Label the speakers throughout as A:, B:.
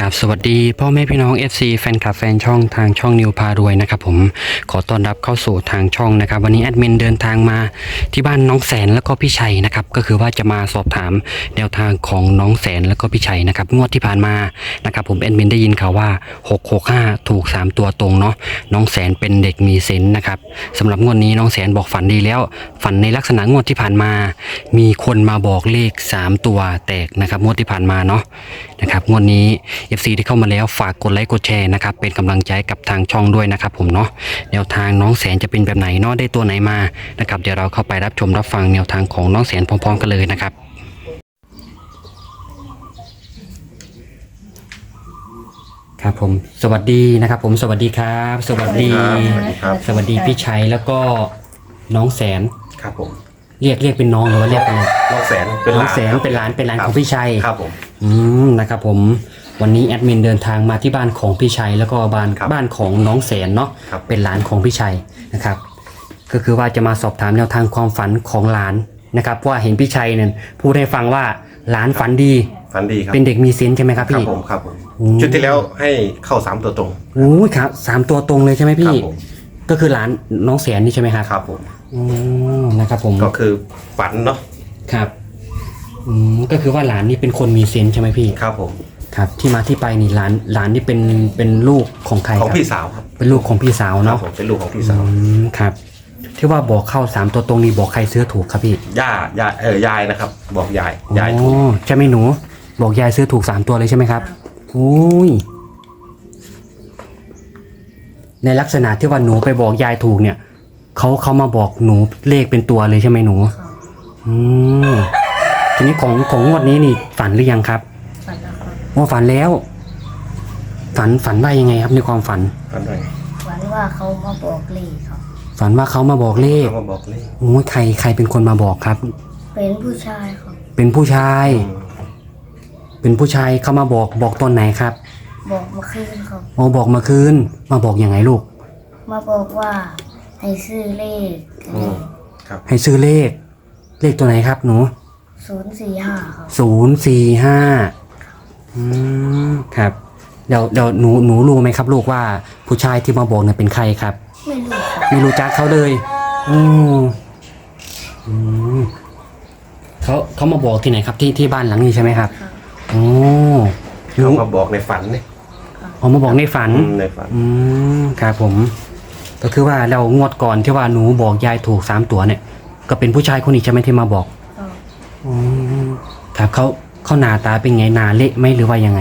A: กับสวัสดีพ่อแม่พี่น้อง FC แฟนคลับแฟนช่องทางช่องนิวพารวยนะครับผมขอต้อนรับเข้าสู่ทางช่องนะครับ วันนี้แอดมินเดินทางมาที่บ้านน้องแสนแล้วก็พี่ชัยนะครับก็คือว่าจะมาสอบถามแนวทางของน้องแสนแล้วก็พี่ชัยนะครับงวดที่ผ่านมานะครับผมแอดมินได้ยินข่าวว่า 665 ถูก 3 ตัวตรงเนาะน้องแสนเป็นเด็กมีเซนนะครับสำหรับงวดนี้น้องแสนบอกฝันดีแล้ว ฝันในลักษณะงวดที่ผ่านมา มีคนมาบอกเลข 3 ตัวแตกนะครับงวดที่ผ่านมาเนาะ นะครับงวดนี้ FC ที่เข้ามาแล้วฝากกดไลค์กดแชร์นะครับเป็นกำลังใจกับทางช่องด้วยนะครับผมเนาะแนวทางน้องแสนจะเป็นแบบไหนเนาะได้ตัวไหนมานะครับเดี๋ยวเราเข้าไปรับชมรับฟังแนวทางของน้องแสนพร้อมๆกันเลยนะครับครับผมสวัสดีนะครับผมสวัสดีครับ สวัสดี
B: สวัสดีครับ
A: สวัสดีพี่ชัยแล้วก็น้องแสน
B: ครับผม
A: เรียกเรียกเป็นน้องหรือว่าเรียกเป็น
B: น้องแสนเป็น
A: น้องแสน
B: ครับ
A: เป็นหลานเป็นหลาน
B: ครับ
A: ของพี่ชัย
B: ครับผม
A: อืมนะครับผมวันนี้แอดมินเดินทางมาที่บ้านของพี่ชัยแล้วก็บ้าน
B: ครับ
A: บ้านของน้องแสนเนาะ
B: ครับ
A: เป็นหลานของพี่ชัยนะครับ ก็คือว่าจะมาสอบถามแนวทางความฝันของหลานนะครับเพราะว่าเห็นพี่ชัยเนี่ยพูดให้ฟังว่าหลานฝันดี
B: ฝันดีครับ
A: เป็นเด็กมีเซนส์ใช่ไหมครับ
B: ครับ
A: พี่
B: ผมครับผม
A: อืม
B: ชุดที่แล้วให้เข้าสามตัวตรง
A: โอ้ยครับสามตัวตรงเลยใช่ไหม
B: ค
A: พี่
B: รับผม
A: ก็คือหลานน้องแสนนี่ใช่ไหมครับ
B: ครับผม
A: อืมนะครับผม
B: ก็คือฝันเนาะ
A: ครับอืมก็คือว่าหลานนี่เป็นคนมีเซนส์ใช่ไหมพี่
B: ครับผม
A: ครับ ที่มาที่ไปนี่หลานหลานนี่เป็นเป็นลูกของใคร
B: ของ
A: ครับ
B: พี่สาวครับ
A: เป็นลูกของพี่สาว
B: ครับ
A: เนาะ
B: ผมเป็นลูกของพี่สาว
A: อืมครับ ที่ว่าบอกเข้าสามตัวตรงนี้บอกใครซื้อถูกครับพี่
B: ย่าย่าเออยายนะครับ บอกยายยายถูก
A: อ๋อใช่ไหมหนู บอกยายซื้อถูกสามตัวเลยใช่ไหมครับอุ้ยในลักษณะที่ว่าหนูไปบอกยายถูกเนี่ย เขาเขามาบอกหนูเลขเป็นตัวเลยใช่ไหมหนูอืมทีนี้ของของงวดนี้นี่ฝันหรือยังครับ
C: ฝันนะครับ
A: ว่าฝันแล้ว ฝันฝันว่ายังไงครับในความฝัน
B: ฝันอะไร
C: ฝันว่าเขามาบอกเลขครับ
A: ฝันว่าเขามาบอกเลข
B: เขามาบอกเลย
A: โอ้ยใครใครเป็นคนมาบอกครับ
C: เป็นผู้ชายครับ
A: เป็นผู้ชายเป็นผู้ชายเขามาบอกบอกตอนไหนครับ
C: บอกเมาคืนครับ
A: โอ้บอกเมาคืนมาบอกยังไงลูก
C: มาบอกว่า ให้ซื้อเลข
B: อืม ครับ
A: ให้ซื้อเลข เลขตัวไหนครับหนู
C: ศูนย์สี่ห้าครับ
A: ศูนย์สี่ห้าอืมครับเดี๋ยวเดี๋ยวหนูหนูรู้ไหมครับ ลูกว่าผู้ชายที่มาบอกเนี่ยเป็นใครครับ
C: ไม่รู้ครับ
A: ไม่รู้จักเขาเลยอืมอืมเขาเขามาบอกที่ไหนครับที่ที่บ้านหลังนี้ใช่ไหมครับ
C: ครับ
A: โอ้หนู
B: เขามาบอกในฝันเนี่ย
A: เขามาบอกในฝัน
B: อืมในฝัน
A: อืมครับผม ก็คือว่าเรางวดก่อนที่ว่าหนูบอกยายถูกสามตัวเนี่ย ก็เป็นผู้ชายคนนี้ใช่ไหมที่มาบอก
C: ครับ
A: อืมครับเขาเขาหน้าตาเป็นไงหนาเละไหมหรือว่ายังไง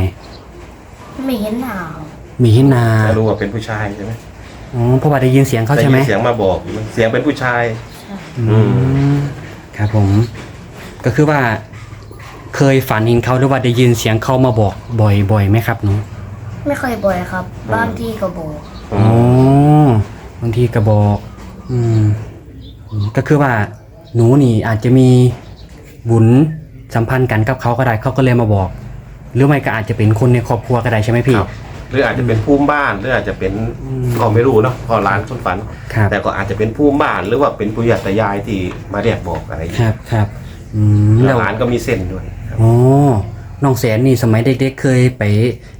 C: ไม่เห็นหนาว
A: มีเห็นหนา
B: ไม่รู้ว่าเป็นผู้ชายใช่ไหม
A: อ๋อเพราะว่าได้ยินเสียงเขา
B: ได้
A: ใช่
B: ยิ
A: ไหม
B: นเสียงมาบอกเสียงเป็นผู้ชาย
C: ใช่
A: อืมครับผม ก็คือว่า เคยฝันเห็นเขาหรือว่าได้ยินเสียงเขามาบอกบ่อยบ่อยไหมครับหนู
C: ไม่ค่อยบ่อยครับ บางที่ก็บอก
B: อื
A: อ๋อ
B: ม
A: บางทีก็บอกอืมอืม ก็คือว่าหนูนี่อาจจะมีบุญสัมพันธ์กันกับเขาก็ได้เขาก็เลยมาบอก หรือไม่ก็อาจจะเป็นคนในครอบครัวก็ได้ใช่ไหมพี่
B: ครับหรืออาจจะเป็นภูมิบ้านหรืออาจจะเป็น
A: อืม
B: ก็ไม่รู้เนาะพอร้านคนฝัน
A: ครับ
B: แต่ก็อาจจะเป็นภูมิบ้านหรือว่าเป็นผู้ใหญ่ตายายที่มาเรียกบอกอะไรอย่าง
A: ค
B: เงี้ย
A: รับครับอืม
B: แล้
A: แล้วว
B: ร้านก็มีเส้นด้วยครับ
A: อ๋อน้องแสนนี่สมัยเด็กๆเคยไป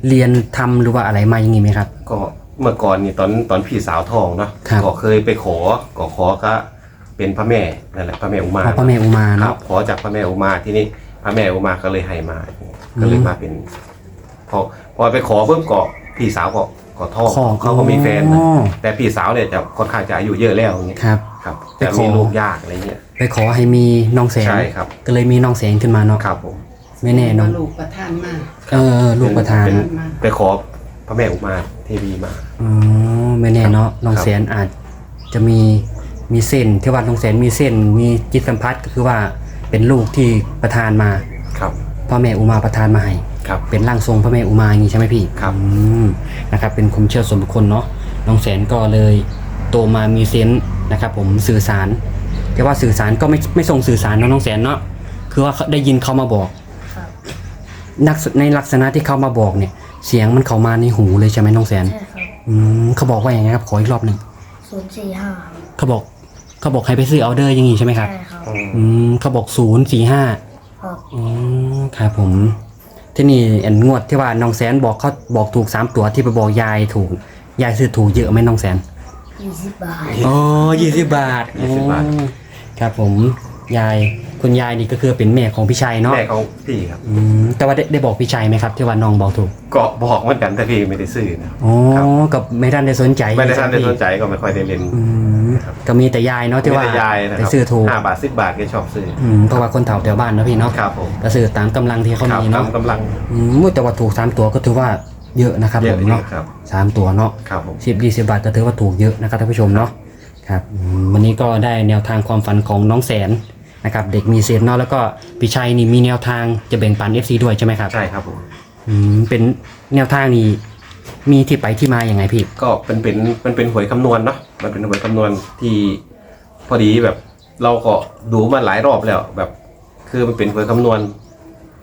A: เรียนทำหรือว่าอะไรมาอย่างงี้ไหมครับ
B: ก็ เมื่อก่อนนี่ตอนตอนพี่สาวทองเนาะ
A: ครับ
B: ก็เคยไปขอก็ขอก็เป็นพระแม่นั่นแหละพระแม่อุมา
A: พระพระแม่อุมา
B: ครั
A: เนาะ
B: บขอจากพระแม่อุมาที่นี่พระแม่อุมาก็เลยให้มาก็เลยมาเป็น พอพอไปขอเพิ่มก็พี่สาวก็ก็ท้อง
A: ของ
B: เขาก็มีแฟนนะ
A: อ๋อ
B: แต่พี่สาวเนี่ยจะค่อนข้างจะอายุเยอะแล้วอย่างเงี้ย
A: ครับ
B: ครับ
A: ไป
B: แต่
A: ขอ
B: มีลูกยากอะไรเงี้ย
A: ไปขอให้มีน้องแสน
B: ใช่ครับ
A: ก็เลยมีน้องแสนขึ้นมาเนาะ
B: ครับผม
A: ไม่แน่น้อง
D: ลูกประทานมาก
A: เออลูกประธาน
B: เป็นไปขอพ ระแม่อุมาเทวีมา
A: อ๋อไม่แน่เนาะน้อง
B: ครับ
A: แสนอาจจะมีมีเส้นที่ว่าน้องแสนมีเส้น มีจิตสัมผัสก็คือว่าเป็นลูกที่ประทานมา
B: ครับ
A: พ่อแม่อุมาประทานมาให้
B: ครับ
A: เป็นร่างทรงพระแม่อุมาอย่างนี้ใช่ไหมพี่
B: ครับ
A: อืมนะครับ เป็นความเชื่อส่วนบุคคลเนาะน้องแสนก็เลยโตมามีเซนส์นะครับผมสื่อสารแต่ว่าสื่อสารก็ไม่ไม่ส่งสื่อสารเนาะน้องแสนเนาะคือว่าเขาได้ยินเขามาบอก
C: ครับ
A: นักษในลักษณะที่เขามาบอกเนี่ย เสียงมันเข้ามาในหูเลยใช่ไหมน้องแสน
C: ใช่ครับ
A: อืมเขาบอกว่าอย่างไงครับ ขออีกรอบหนึ่ง
C: ศูนย์สี่ห้า
A: เขาบอก เขาบอกให้ไปซื้อออเดอร์อย่างงี้ใช่ไหมครับ
C: ใช่ครับ
B: อืม
A: อืมเขาบอกศูนย์สี่ห้า
C: ครับ
A: อืมครับผม ที่นี่เอ็นงวดที่ว่าน้องแสนบอกเขาบอกถูกสามตัวที่ไปบอกยายถูก ยายซื้อถูกเยอะไหมน้องแสน
C: ยี่สิบบาท
A: อ๋อยี่สิบบาท
B: 20บาท
A: อ๋อครับผม ยาย คุณยายนี่ก็คือเป็นแม่ของพี่ชัยเนาะ
B: แม่ของพี่ครับ
A: อืมแต่ว่าได้ได้บอกพี่ชัยไหมครับที่ว่าน้องบอกถูก
B: ก็บอกเหมือนกันแต่พี่ไม่ได้ซื้อนะ
A: อ๋อ
B: ครับ
A: กับไม่ทันได้สนใจ
B: ไม่ได้ท่านได้
A: ใช่ห
B: ส
A: พี่
B: นใจก็ไม่ค่อยได้เล่น
A: อืมก็มีแต่ยายเนาะที่ว่า
B: ไม่ได้ยายนะค
A: ได้
B: รับ
A: ซื้อถูก
B: ห้าบาทสิบบาทก็ชอบซื้อ
A: อืมเพราะว่าคนเฒ่าแถวบ้านเนาะพี่เนาะ
B: ครับผม
A: ก็ซื้อตามกำลังที่เขา
B: ครับ
A: มีเนาะ
B: ทำกำลัง
A: อืมแต่ว่าถูกสามตัวก็ถือว่าเยอะนะครับ
B: เย
A: ผ
B: อะ
A: ม
B: เย
A: เนาะ
B: อะครับ
A: สามตัวเนาะ
B: ครับผม
A: สิบยี่สิบาทก็ถือว่าถูกเยอะนะครับท่านผู้ชมเนาะครับอืมวันนี้ก็ได้แนวทางความฝันของน้องแสน นะครับเด็กมีเซนเนาะแล้วก็พี่ชัยนี่มีแนวทางจะแบ่งปัน FC ด้วยใช่ไหมครับ
B: ใช่ครับผม
A: อืมเป็นแนวทางนี้มีที่ไปที่มาอย่างไงพี่
B: ก็เป็นเป็นมันเป็นหวยคำนวณเนาะมันเป็นหวยคำนวณที่พอดีแบบเราก็ดูมาหลายรอบแล้ว แบบ คือมันเป็นหวยคำนวณ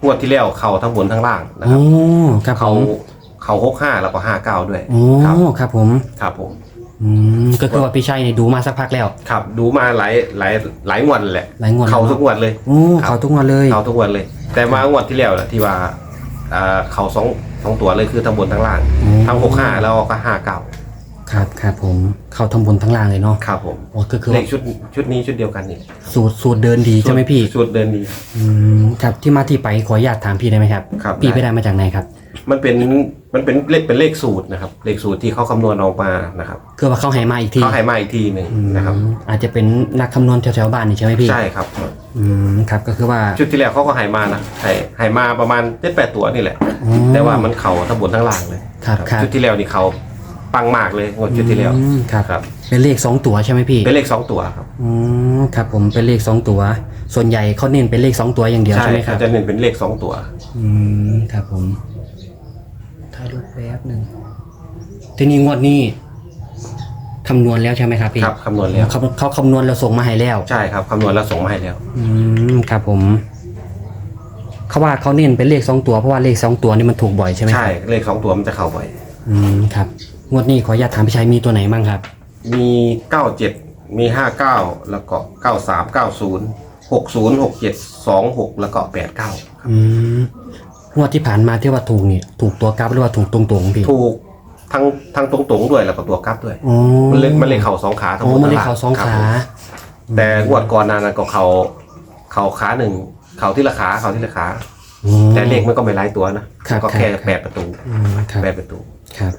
B: งวดที่แล้วเข่าทั้งบนทั้งล่างนะค
A: โอ้
B: รับ
A: ครับผ
B: เขา
A: ม
B: เขาหกห้าแล้วก็ห้าเก้าด้วย
A: โอ้
B: ครับ
A: ครับผม
B: ครับผม
A: อืมก็คือว่าพี่ชัยนี่ดูมาสักพักแล้ว
B: ครับ ดูมาหลายหลายหลายงวดแหละ
A: หลายงวด
B: เขา
A: แล้ว
B: ทุกงวดเลย
A: โอ้
B: ครับ
A: เขาทุกงวดเลย
B: เขาทุกงวดเลย แต่มางวดที่แล้วแหละที่ว่าอ่าเขาสองสองตัวเลยคือทั้งบนทั้งล่าง
A: อืม
B: ทั้งหกห้าแล้วก็ห้าเก้า
A: ครับครับผมเขาทำบุญทั้งล่างเลยเนาะ
B: ครับผม
A: โอ้ก็คือ
B: เล
A: ว่า
B: ขชุดชุดนี้ชุดเดียวกันนี่
A: สูตรสูตรเดินดีใช่ไหมพี่
B: ชุดเดินดี
A: อืมครับที่มาที่ไปขออนุญาตถามพี่ได้ไหมครับ
B: ครับ
A: พี่ไป
B: ได้
A: ได้มาจากไหนครับ
B: มันเป็นมันเป็นเลขเป็นเลขสูตรนะครับ เลขสูตรที่เขาคำนวณออกมานะครับ
A: คือว่าเขาให้มาอีกที
B: เขาให้มาอีกทีหนึ่ง
A: อืม
B: นะครับ
A: อาจจะเป็นนักคำนวณแถวๆบ้านนี่ใช่ไหมพี่
B: ใช่ครับ
A: อืมครับก็คือว่า
B: ชุดที่แล้วเขาก็ให้มานะให้ให้มาประมาณเจ็ดแปดตัวนี่แหละ
A: อ๋อ
B: แต่ว่ามันเข่าทั้งบนทั้งล่างเลย
A: ครับครับ
B: ชุดที่แล้วนี่เขาปังมากเลยงวดชุดที่แล้ว
A: อืมครับ
B: ครับ
A: เป็นเลขสองตัวใช่ไหมพี่
B: เป็นเลขสองตัวครับ
A: อืมครับผมเป็นเลขสองตัว ส่วนใหญ่เขาเน้นเป็นเลขสองตัวอย่างเดียว
B: ใช่
A: ใช่ไหมค
B: เขา
A: รับ
B: จะเน้นเป็นเลขสองตัว
A: อืมครับผม ถ่ายรูปแป๊บหนึ่งทีนี้งวดนี้คำนวณแล้วใช่ไหมครับพี่
B: ครับคำนวณแล้ว
A: เขาเขาคำนวณแล้วส่งมาให้แล้ว
B: ใช่ครับคำนวณแล้วส่งมาให้แล้ว
A: อืมครับผม เขาว่าเขาเน้นเป็นเลขสองตัวเพราะว่าเลขสองตัวนี่มันถูกบ่อยใช่ไหมค
B: ใช่
A: รับ
B: เลขสองตัวมันจะเข้าบ่อย
A: อืมครับ งวดนี้ขออนุญาตถามพี่ชัยมีตัวไหนบ้างครับ
B: มีเก้าเจ็ดมีห้าเก้าแล้วก็เก้าสามเก้าศูนย์หกศูนย์หกเจ็ดสองหกแล้วก็แปดเก้า
A: อืม งวดที่ผ่านมาที่ว่าถูกนี่ถูกตัวกราฟหรือว่าถูกตรงๆพี่
B: ถูกทั้งทั้งตรงๆด้วยแล้วก็ตัวกลับด้วย
A: อ๋อ
B: มันเลยมันเลยเข่าสองขาทั้ง
A: อ๋
B: ห
A: อ
B: มด
A: มันเลย
B: ทั้
A: เขาสอง
B: ครับ
A: ขา
B: ผมแต่งวดก่อนหนานั้นก็เขาเขาขาหนึ่งเขาที่ละขาเขาที่ละขา
A: อ๋อ
B: แต่เลขมันก็ไม่หลายตัวนะครับก็แค่
A: ครับ
B: แปดประตู
A: อืมครับ
B: แปดประตู
A: ครับ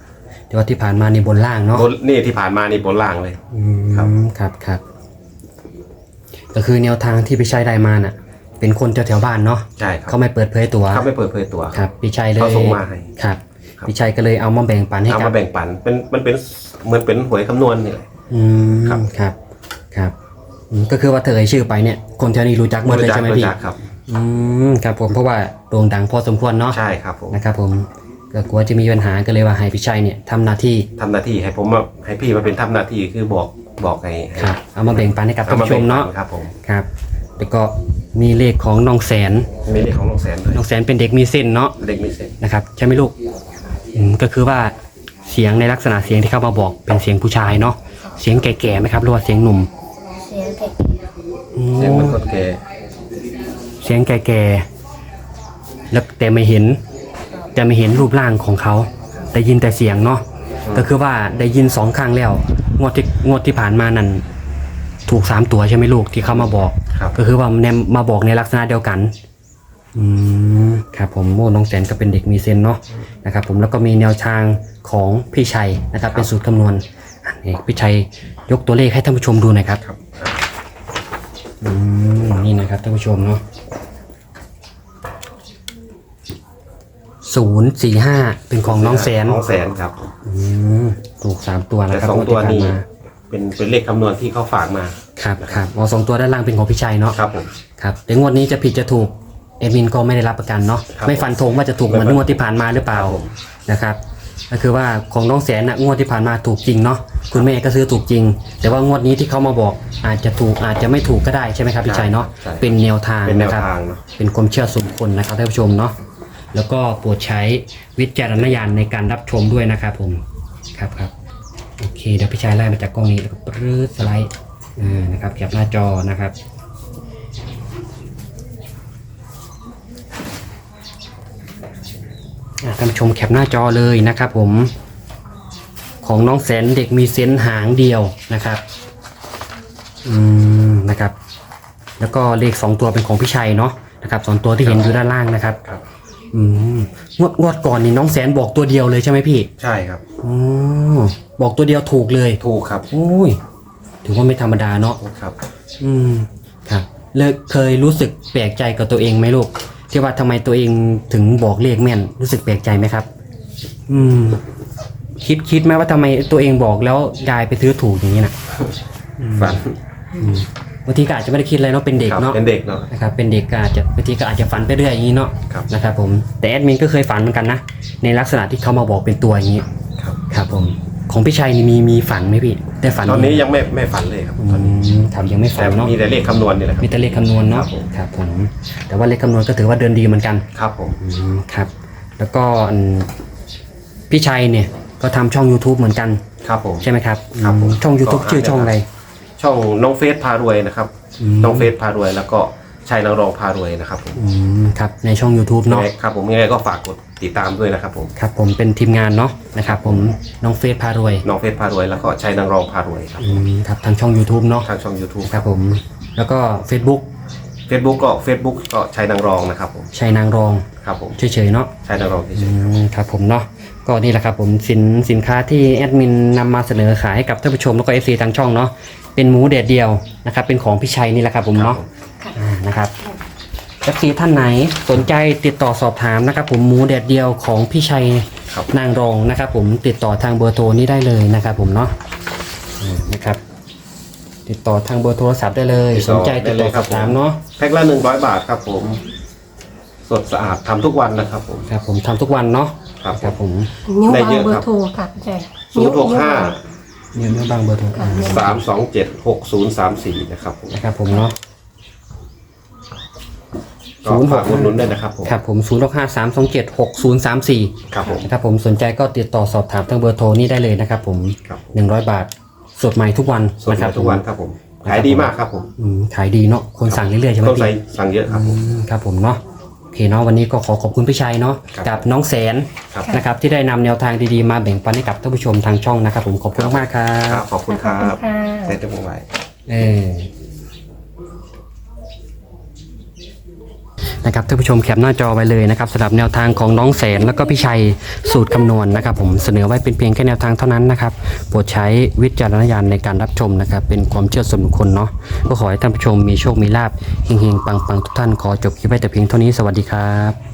A: แต่ว่าที่ผ่านมานี่บนล่างเนาะ
B: บนนี่ที่ผ่านมานี่บนล่างเลย
A: อืม
B: ครับ
A: ครับครับก็คือแนวทางที่พี่ชัยได้มาน่ะ เป็นคนแถวๆบ้านเนาะ
B: ใช่ครับ
A: เขาไม่เปิดเผยตัว
B: เขาไม่เปิดเผยตัว
A: ครับพี่ชัยเลย
B: เขาส่งมาให้
A: ครับ
B: ครับ
A: พี่ชัยก็เลยเอามาแบ่งปันให้
B: เอา
A: กั
B: มา
A: บ
B: แบ่งปันเป็นมันเป็นเหมือนเป็นหวยคำนวณนี่แหละ
A: อืม
B: ครับ
A: ครับครับอืมก็คือว่าเธอเอ่ยชื่อไปเนี่ย คนแถวนี้รู้จักหมดเลยใช่ไหมพี่
B: รู้จักครับ
A: อืมครับผมเพราะว่าโด่งดังพอสมควรเนาะ
B: ใช่ครับผม
A: นะครับผมก็กลัวจะมีปัญหาก็เลยว่าให้พี่ชัยเนี่ยทำหน้าที่
B: ทำหน้าที่ให้ผมมาให้พี่มาเป็นทำหน้าที่คือบอกบอกให้ให้
A: ครับเอามาแบ่งปันให้กับ
B: เอา
A: ท่าน
B: มา
A: ผู้ช
B: แบ่ง
A: ม
B: ปั
A: เนาะ
B: นครับผม
A: ครับ แล้วก็ มีเลขของน้องแสน
B: มีเด็กของน้องแสนด้วย
A: น้องแสนเป็นเด็กมีเส้นเนาะ
B: เด็กมีเส้น
A: นะครับใช่ไหมลูกอืมก็คือว่าเสียงในลักษณะเสียงที่เขามาบอกเป็นเสียงผู้ชายเนาะเสียงแก่ๆไหมครับหรือว่าเสียงหนุ่ม
C: เสียงเด็ก
A: อืม
B: เสียงเหมันคนแก่
A: เสียงแก่ๆแล้วแต่ไม่เห็น แต่ไม่เห็นรูปร่างของเขาได้ยินแต่เสียงเนาะก็คือว่าได้ยินสองครั้งแล้วงวดที่งวดที่ผ่านมานั่น ถูกสามตัวใช่ไหมลูกที่เขามาบอก
B: ครับ
A: ก็คือว่าแนมมาบอกในลักษณะเดียวกัน อืมครับผมโมน้องแสนก็เป็นเด็กมีเซนส์เนาะนะครับ ผมแล้วก็มีแนวทางของพี่ชัยนะครับ เป็นสูตรคำนวณอันนี้พี่ชัยยกตัวเลขให้ท่านผู้ชมดูหน่อยครับ
B: ครับ
A: อืมนี่นะครับท่านผู้ชมเนาะศูนย์สี่ห้าเป็นของน้องแสน
B: น้องแสนครับ
A: อืมถูกสามตัวนะ
B: แต่
A: ครับ
B: สองตัว
A: ที่ผ่า
B: นี้
A: มา
B: เป็นเป็นเลขคำนวณที่เขาฝากมา
A: ครับครับอ๋อสองตัวด้านล่างเป็นของพี่ชัยเนาะ
B: ครับผม
A: ครับแต่งวดนี้จะผิดจะถูกเอมินก็ไม่ได้รับประกันเนาะ
B: ครับ
A: ไม่ฟันธงว่าจะถูกเหมือน
B: ไม่ฟัน
A: งวดที่ผ่านมาหรือเปล่า
B: ครับผม
A: นะครับ ก็คือว่าของน้องแสนนะงวดที่ผ่านมาถูกจริงเนาะคุณแม่ก็ซื้อถูกจริง แต่ว่างวดนี้ที่เขามาบอกอาจจะถูกอาจจะไม่ถูกก็ได้ใช่ไหมครับพี่ชัยเนาะ
B: ใช่
A: เป็นแนวทาง
B: เป็นแนว
A: นะครับ
B: ทางเนาะ
A: เป็นความเชื่อส่วนบุคคลนะครับท่านผู้ชมเนาะแล้วก็โปรดใช้วิจารณญาณในการรับชมด้วยนะครับผมครับครับ โอเคเดี๋ยวพี่ชายไล่มาจากกล้องนี้แล้วก็ปรื้ดสไลด์นะครับแคปหน้าจอนะครับท่านผู้ชมแคปหน้าจอเลยนะครับผมของน้องแสนเด็กมีเซนหางเดียวนะครับอืมนะครับ แล้วก็เลขสองตัวเป็นของพี่ชัยเนาะนะครับสองตัวที่เห็นอยู่ด้านล่างนะครับ
B: ครับ
A: อืมงวดงวดก่อนนี่น้องแสนบอกตัวเดียวเลยใช่ไหมพี่
B: ใช่ครับ
A: อ๋อบอกตัวเดียวถูกเลย
B: ถูกครับ
A: โอ้ยถือว่าไม่ธรรมดาเนาะ
B: ครับ
A: อืมครับเลยเคยรู้สึกแปลกใจกับตัวเองไหมลูกที่ว่าทำไมตัวเองถึงบอกเลขแม่น รู้สึกแปลกใจไหมครับ อืม คิดคิดไหมว่าทำไมตัวเองบอกแล้วยายไปซื้อถูกอย่างนี้นะ
B: ฝัน
A: อืม บางทีก็อาจจะไม่ได้คิดอะไรเนาะเป็นเด็ก
B: ครับ
A: เนาะ
B: เป็นเด็กเนาะ
A: นะครับเป็นเด็กก็อาจจะบางทีก็อาจจะฝันไปเรื่อยอย่างนี้เนาะ
B: ครับ
A: นะครับผมแต่แอดมินก็เคยฝันเหมือนกันนะในลักษณะที่เขามาบอกเป็นตัวอย่างนี้
B: ครับ
A: ครับผมของพี่ชัยนี่มีมีฝันไหมพี่ได้ฝัน
B: ตอนนี้
A: ไหม
B: ยังไม่ไม่ฝันเลยครับ
A: อื
B: ตอนนี้
A: มครับยังไม่ฝั
B: แต่
A: นเนาะ
B: มีแต่เลขคำนวณนี่แหละครับ
A: มีแต่เลขคำนวณเนาะ
B: ครับผม
A: ครับผมแต่ว่าเลขคำนวณก็ถือว่าเดินดีเหมือนกัน
B: ครับผม
A: อืมครับ แล้วก็อันพี่ชัยเนี่ยก็ทำช่อง YouTube เหมือนกัน
B: ครับผม
A: ใช่ไหมครับ
B: ครับผม
A: อืมช่อง YouTube
B: ก็หา
A: ชื่อช่องอะไร
B: ช่องน้องเฟสพารวยนะครับ
A: อืม
B: น้องเฟสพารวย แล้วก็ชัยนางรองพารวยนะครับผม
A: อืมครับในช่อง YouTube
B: ยัง
A: เนาะ
B: ไงครับผมยังไงก็ฝากกดติดตามด้วยนะครับผม
A: ครับผมเป็นทีมงานเนาะนะครับผมน้องเฟซพารวย
B: น้องเฟสพารวยแล้วก็ชัยนางรองพารวยครับ
A: อืมครับทางช่อง YouTube เนาะ
B: ทางช่อง YouTube
A: ครับผมแล้วก็ Facebook
B: Facebook ก็ Facebook ก็ชัยนางรองนะครับผม
A: ชัยนางรอง
B: ครับผม
A: เฉยๆเนาะ
B: ชัยนางรอง
A: อื
B: เฉย
A: มครับผมเนาะก็นี่แหละครับผมสินสินค้าที่แอดมินนำมาเสนอขายให้กับท่านผู้ชมแล้วก็เอฟซีทางช่องเนาะ เป็นหมูเด็ดเดียวนะครับ เป็นของพี่ชัยนี่แหละครับผม
B: ๆครับ
A: เนาะ
B: ผม
A: อ่านะครับเอฟซีท่านไหนสนใจติดต่อสอบถามนะครับ ผมหมูเด็ดเดียวของพี่ชัย
B: ครับ
A: นางรองนะครับ ผมติดต่อทางเบอร์โทรนี้ได้เลยนะครับ ผมเนาะอืมนะครับ ติดต่อทางเบอร์โทรศัพท์ได้เลยสนใจติดต่อสอบถามเนาะ
B: แพ็คละหนึ่งร้อยบาทครับผม สดสะอาดทำทุกวันนะครับผม
A: ครับ ผมทำทุกวันเนาะ
B: ครับ
A: ครับผม
D: นิ้ว
B: ได้
D: บาง
B: เยอะ
D: เบอ
B: ครับ
D: ร์โทรค่ะใช่
B: ศูนย์หกห้า
A: เดี๋ยวเนื้อบางเบอร์โทรอ่า
B: สามสองเจ็ดหกศูนย์สามสี่นะครับผม
A: นะครับผมเนาะ
B: ก็ฝากอุดหนุนด้วยนะครับผม
A: ครับผม0 6 5 3 2 7 6 0 3 4
B: ครับผม
A: นะครับผมสนใจก็ติดต่อสอบถามทางเบอร์โทรนี้ได้เลยนะครับผม
B: ครับ
A: 100 บาทสดใหม่ทุกวัน
B: สด
A: นะค
B: ให
A: รั
B: ม่
A: บ
B: ทุกวันครับผม ขายดีมากครับผม
A: อืมขายดีเนาะคนสั่งเรื่อยๆใช่ไหม
B: ต้นไทร
A: พี่
B: สั่งเยอะครับผม
A: อืมครับผมเนาะโอเคเนาะวันนี้ก็ขอขอบคุณพี่ชัยเนาะ
B: ครับ
A: กับน้องแสน
B: ครับ
A: นะครับที่ได้นำแนวทางดีๆมาแบ่งปันให้กับท่านผู้ชมทางช่องนะครับผมขอบคุณมากๆครั
B: ครับบขอบคุณครับ
D: ค่ะ
B: ใส่ตัวผมไว้
A: เออ นะครับท่านผู้ชมแคปหน้าจอไว้เลยนะครับสำหรับแนวทางของน้องแสนแล้วก็พี่ชัยสูตรคำนวณนะครับ ผมเสนอไว้เป็นเพียงแค่แนวทางเท่านั้นนะครับโปรดใช้วิจารณญาณในการรับชมนะครับ เป็นความเชื่อส่วนบุคคลเนาะก็ขอให้ท่านผู้ชมมีโชคมีลาภเฮงๆปังๆทุกท่านขอจบคลิปไว้แต่เพียงเท่านี้สวัสดีครับ